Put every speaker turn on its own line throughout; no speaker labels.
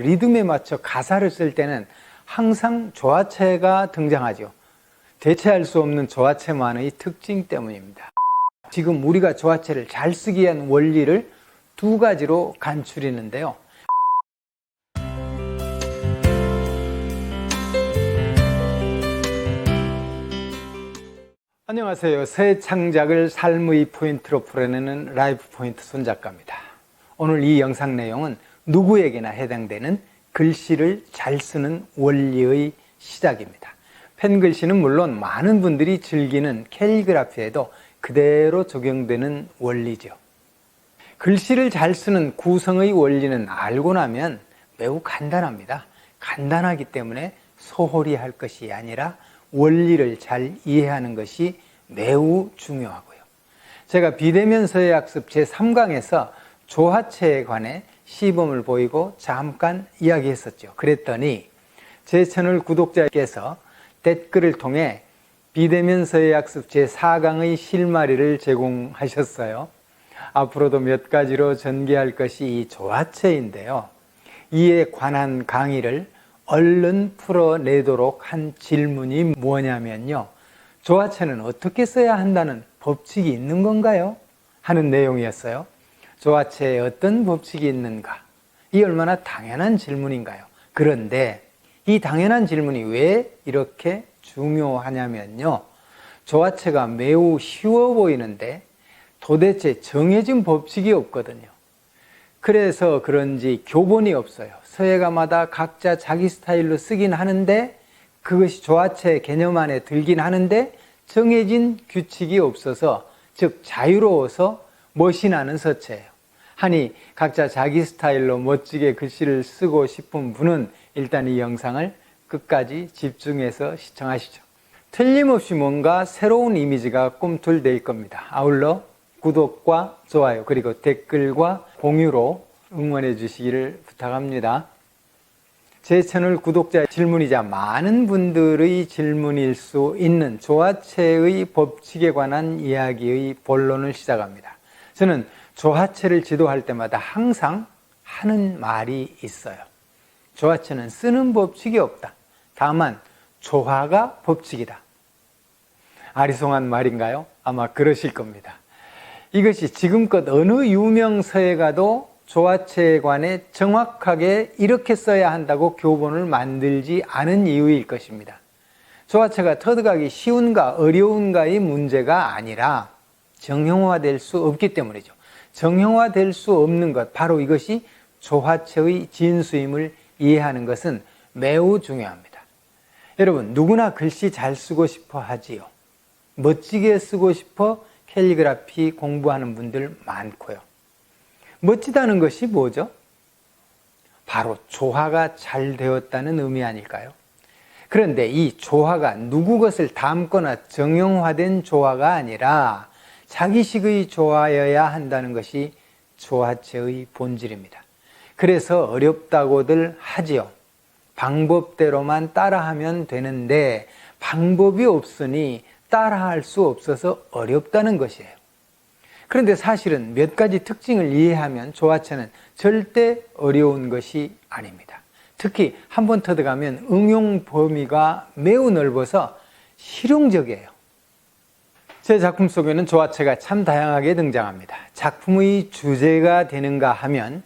리듬에 맞춰 가사를 쓸 때는 항상 조화체가 등장하죠. 대체할 수 없는 조화체만의 특징 때문입니다. 지금 우리가 조화체를 잘 쓰기 위한 원리를 두 가지로 간추리는데요. 안녕하세요. 새 창작을 삶의 포인트로 풀어내는 라이프 포인트 손작가입니다. 오늘 이 영상 내용은 누구에게나 해당되는 글씨를 잘 쓰는 원리의 시작입니다. 펜글씨는 물론 많은 분들이 즐기는 캘리그라피에도 그대로 적용되는 원리죠. 글씨를 잘 쓰는 구성의 원리는 알고 나면 매우 간단합니다. 간단하기 때문에 소홀히 할 것이 아니라 원리를 잘 이해하는 것이 매우 중요하고요. 제가 비대면 서예학습 제3강에서 조화체에 관해 시범을 보이고 잠깐 이야기했었죠. 그랬더니 제 채널 구독자께서 댓글을 통해 비대면 서예학습 제4강의 실마리를 제공하셨어요. 앞으로도 몇 가지로 전개할 것이 이 조화체인데요. 이에 관한 강의를 얼른 풀어내도록 한 질문이 뭐냐면요. 조화체는 어떻게 써야 한다는 법칙이 있는 건가요? 하는 내용이었어요. 조화체에 어떤 법칙이 있는가? 이 얼마나 당연한 질문인가요? 그런데 이 당연한 질문이 왜 이렇게 중요하냐면요. 조화체가 매우 쉬워 보이는데 도대체 정해진 법칙이 없거든요. 그래서 그런지 교본이 없어요. 서예가마다 각자 자기 스타일로 쓰긴 하는데 그것이 조화체 개념 안에 들긴 하는데 정해진 규칙이 없어서 즉 자유로워서 멋이 나는 서체예요. 하니 각자 자기 스타일로 멋지게 글씨를 쓰고 싶은 분은 일단 이 영상을 끝까지 집중해서 시청하시죠. 틀림없이 뭔가 새로운 이미지가 꿈틀댈 겁니다. 아울러 구독과 좋아요 그리고 댓글과 공유로 응원해 주시기를 부탁합니다. 제 채널 구독자 질문이자 많은 분들의 질문일 수 있는 조화체의 법칙에 관한 이야기의 본론을 시작합니다. 저는 조화체를 지도할 때마다 항상 하는 말이 있어요. 조화체는 쓰는 법칙이 없다. 다만 조화가 법칙이다. 아리송한 말인가요? 아마 그러실 겁니다. 이것이 지금껏 어느 유명 서예가도 조화체에 관해 정확하게 이렇게 써야 한다고 교본을 만들지 않은 이유일 것입니다. 조화체가 터득하기 쉬운가 어려운가의 문제가 아니라 정형화될 수 없기 때문이죠. 정형화될 수 없는 것, 바로 이것이 조화체의 진수임을 이해하는 것은 매우 중요합니다. 여러분, 누구나 글씨 잘 쓰고 싶어 하지요. 멋지게 쓰고 싶어 캘리그라피 공부하는 분들 많고요. 멋지다는 것이 뭐죠? 바로 조화가 잘 되었다는 의미 아닐까요? 그런데 이 조화가 누구 것을 담거나 정형화된 조화가 아니라 자기식의 조화여야 한다는 것이 조화체의 본질입니다. 그래서 어렵다고들 하지요. 방법대로만 따라하면 되는데 방법이 없으니 따라할 수 없어서 어렵다는 것이에요. 그런데 사실은 몇 가지 특징을 이해하면 조화체는 절대 어려운 것이 아닙니다. 특히 한 번 터득하면 응용 범위가 매우 넓어서 실용적이에요. 제 작품 속에는 조화체가 참 다양하게 등장합니다. 작품의 주제가 되는가 하면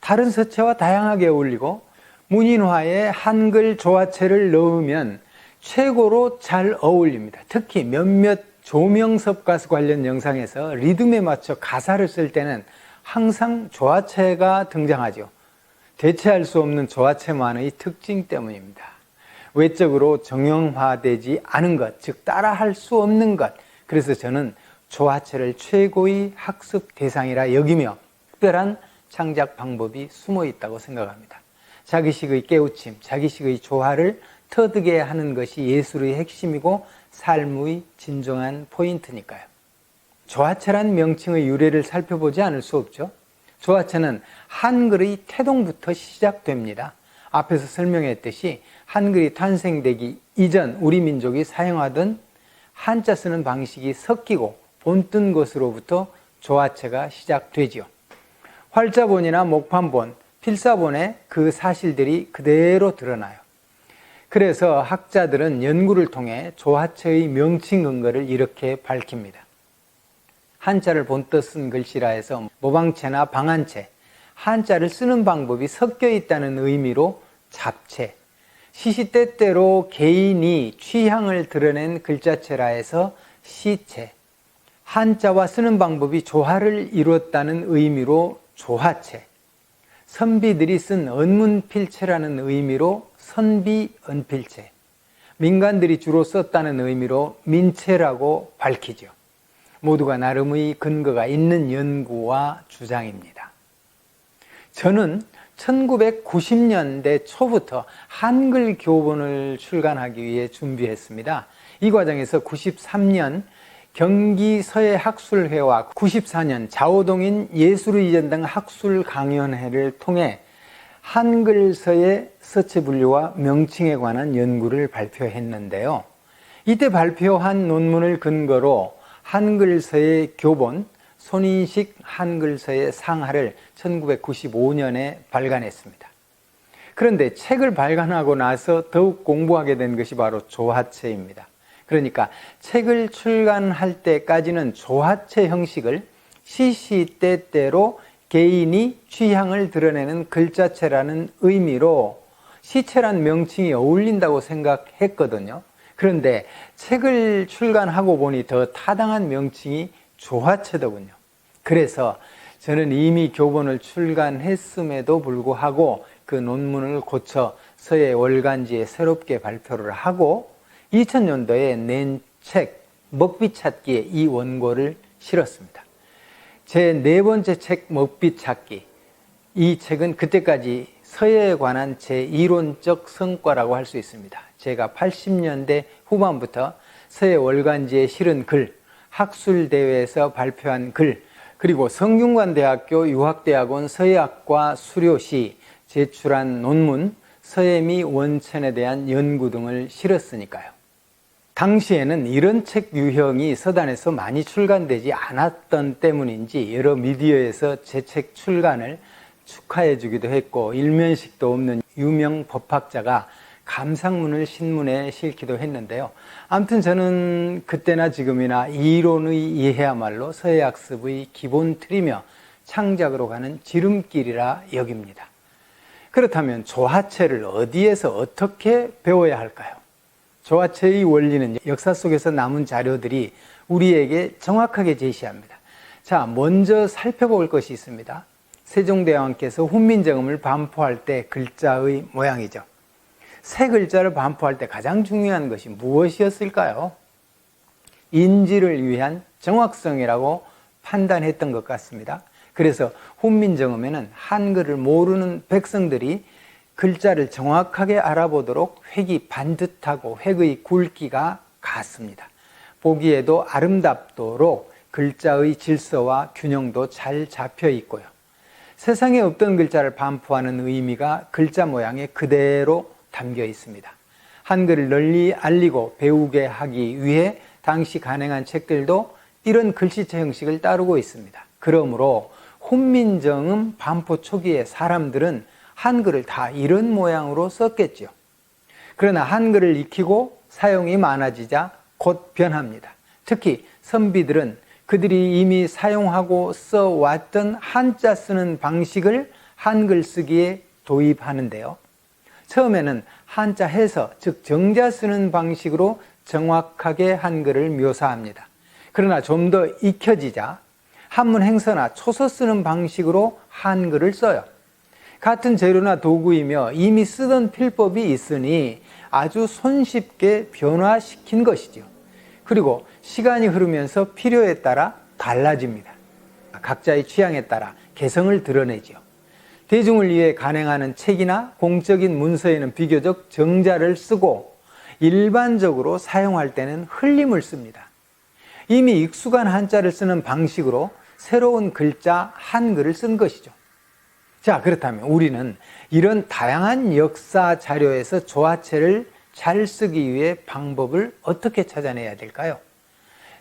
다른 서체와 다양하게 어울리고 문인화에 한글 조화체를 넣으면 최고로 잘 어울립니다. 특히 몇몇 조명섭 가수 관련 영상에서 리듬에 맞춰 가사를 쓸 때는 항상 조화체가 등장하죠. 대체할 수 없는 조화체만의 특징 때문입니다. 외적으로 정형화되지 않은 것, 즉 따라할 수 없는 것. 그래서 저는 조화체를 최고의 학습 대상이라 여기며 특별한 창작 방법이 숨어 있다고 생각합니다. 자기식의 깨우침, 자기식의 조화를 터득해 하는 것이 예술의 핵심이고 삶의 진정한 포인트니까요. 조화체란 명칭의 유래를 살펴보지 않을 수 없죠. 조화체는 한글의 태동부터 시작됩니다. 앞에서 설명했듯이 한글이 탄생되기 이전 우리 민족이 사용하던 한자 쓰는 방식이 섞이고 본뜬 것으로부터 조화체가 시작되지요. 활자본이나 목판본, 필사본에 그 사실들이 그대로 드러나요. 그래서 학자들은 연구를 통해 조화체의 명칭 근거를 이렇게 밝힙니다. 한자를 본떠 쓴 글씨라 해서 모방체나 방한체, 한자를 쓰는 방법이 섞여 있다는 의미로 잡체, 시시때때로 개인이 취향을 드러낸 글자체라 해서 시체, 한자와 쓰는 방법이 조화를 이루었다는 의미로 조화체, 선비들이 쓴 언문필체라는 의미로 선비언필체, 민간들이 주로 썼다는 의미로 민체라고 밝히죠. 모두가 나름의 근거가 있는 연구와 주장입니다. 저는 1990년대 초부터 한글 교본을 출간하기 위해 준비했습니다. 이 과정에서 93년 경기 서예학술회와 94년 자오동인 예술의전 등 학술 강연회를 통해 한글 서의 서체 분류와 명칭에 관한 연구를 발표했는데요. 이때 발표한 논문을 근거로 한글 서의 교본, 손인식 한글서의 상하를 1995년에 발간했습니다. 그런데 책을 발간하고 나서 더욱 공부하게 된 것이 바로 조화체입니다. 그러니까 책을 출간할 때까지는 조화체 형식을 시시때때로 개인이 취향을 드러내는 글자체라는 의미로 시체란 명칭이 어울린다고 생각했거든요. 그런데 책을 출간하고 보니 더 타당한 명칭이 조화체더군요. 그래서 저는 이미 교본을 출간했음에도 불구하고 그 논문을 고쳐 서예 월간지에 새롭게 발표를 하고 2000년도에 낸 책 먹빛 찾기에 이 원고를 실었습니다. 제 네 번째 책 먹빛 찾기. 이 책은 그때까지 서예에 관한 제 이론적 성과라고 할 수 있습니다. 제가 80년대 후반부터 서예 월간지에 실은 글, 학술 대회에서 발표한 글, 그리고 성균관대학교 유학대학원 서예학과 수료시 제출한 논문, 서예미 원천에 대한 연구 등을 실었으니까요. 당시에는 이런 책 유형이 서단에서 많이 출간되지 않았던 때문인지 여러 미디어에서 제 책 출간을 축하해 주기도 했고 일면식도 없는 유명 법학자가 감상문을 신문에 실기도 했는데요. 아무튼 저는 그때나 지금이나 이론의 이해야말로 서예학습의 기본 틀이며 창작으로 가는 지름길이라 여깁니다. 그렇다면 조화체를 어디에서 어떻게 배워야 할까요? 조화체의 원리는 역사 속에서 남은 자료들이 우리에게 정확하게 제시합니다. 자, 먼저 살펴볼 것이 있습니다. 세종대왕께서 훈민정음을 반포할 때 글자의 모양이죠. 새 글자를 반포할 때 가장 중요한 것이 무엇이었을까요? 인지를 위한 정확성이라고 판단했던 것 같습니다. 그래서 훈민정음에는 한글을 모르는 백성들이 글자를 정확하게 알아보도록 획이 반듯하고 획의 굵기가 같습니다. 보기에도 아름답도록 글자의 질서와 균형도 잘 잡혀 있고요. 세상에 없던 글자를 반포하는 의미가 글자 모양에 그대로 담겨 있습니다. 한글을 널리 알리고 배우게 하기 위해 당시 간행한 책들도 이런 글씨체 형식을 따르고 있습니다. 그러므로 훈민정음 반포 초기의 사람들은 한글을 다 이런 모양으로 썼겠죠. 그러나 한글을 익히고 사용이 많아지자 곧 변합니다. 특히 선비들은 그들이 이미 사용하고 써왔던 한자 쓰는 방식을 한글 쓰기에 도입하는데요. 처음에는 한자 해서, 즉 정자 쓰는 방식으로 정확하게 한글을 묘사합니다. 그러나 좀 더 익혀지자 한문 행서나 초서 쓰는 방식으로 한글을 써요. 같은 재료나 도구이며 이미 쓰던 필법이 있으니 아주 손쉽게 변화시킨 것이죠. 그리고 시간이 흐르면서 필요에 따라 달라집니다. 각자의 취향에 따라 개성을 드러내죠. 대중을 위해 간행하는 책이나 공적인 문서에는 비교적 정자를 쓰고 일반적으로 사용할 때는 흘림을 씁니다. 이미 익숙한 한자를 쓰는 방식으로 새로운 글자 한글을 쓴 것이죠. 자, 그렇다면 우리는 이런 다양한 역사 자료에서 조화체를 잘 쓰기 위해 방법을 어떻게 찾아내야 될까요?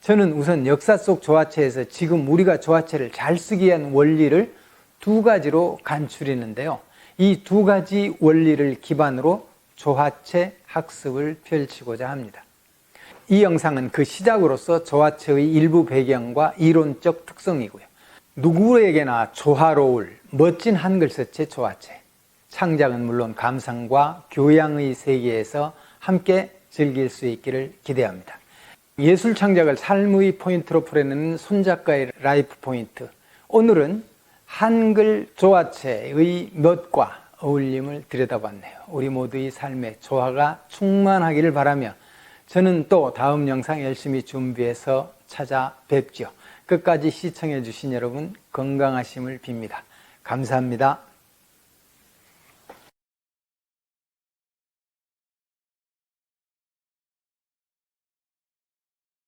저는 우선 역사 속 조화체에서 지금 우리가 조화체를 잘 쓰기 위한 원리를 두 가지로 간추리는데요. 이 두 가지 원리를 기반으로 조화체 학습을 펼치고자 합니다. 이 영상은 그 시작으로서 조화체의 일부 배경과 이론적 특성이고요. 누구에게나 조화로울 멋진 한글 서체 조화체. 창작은 물론 감상과 교양의 세계에서 함께 즐길 수 있기를 기대합니다. 예술 창작을 삶의 포인트로 풀어내는 손 작가의 라이프 포인트. 오늘은 한글 조화체의 멋과 어울림을 들여다봤네요. 우리 모두의 삶에 조화가 충만하기를 바라며 저는 또 다음 영상 열심히 준비해서 찾아뵙죠. 끝까지 시청해 주신 여러분 건강하심을 빕니다. 감사합니다.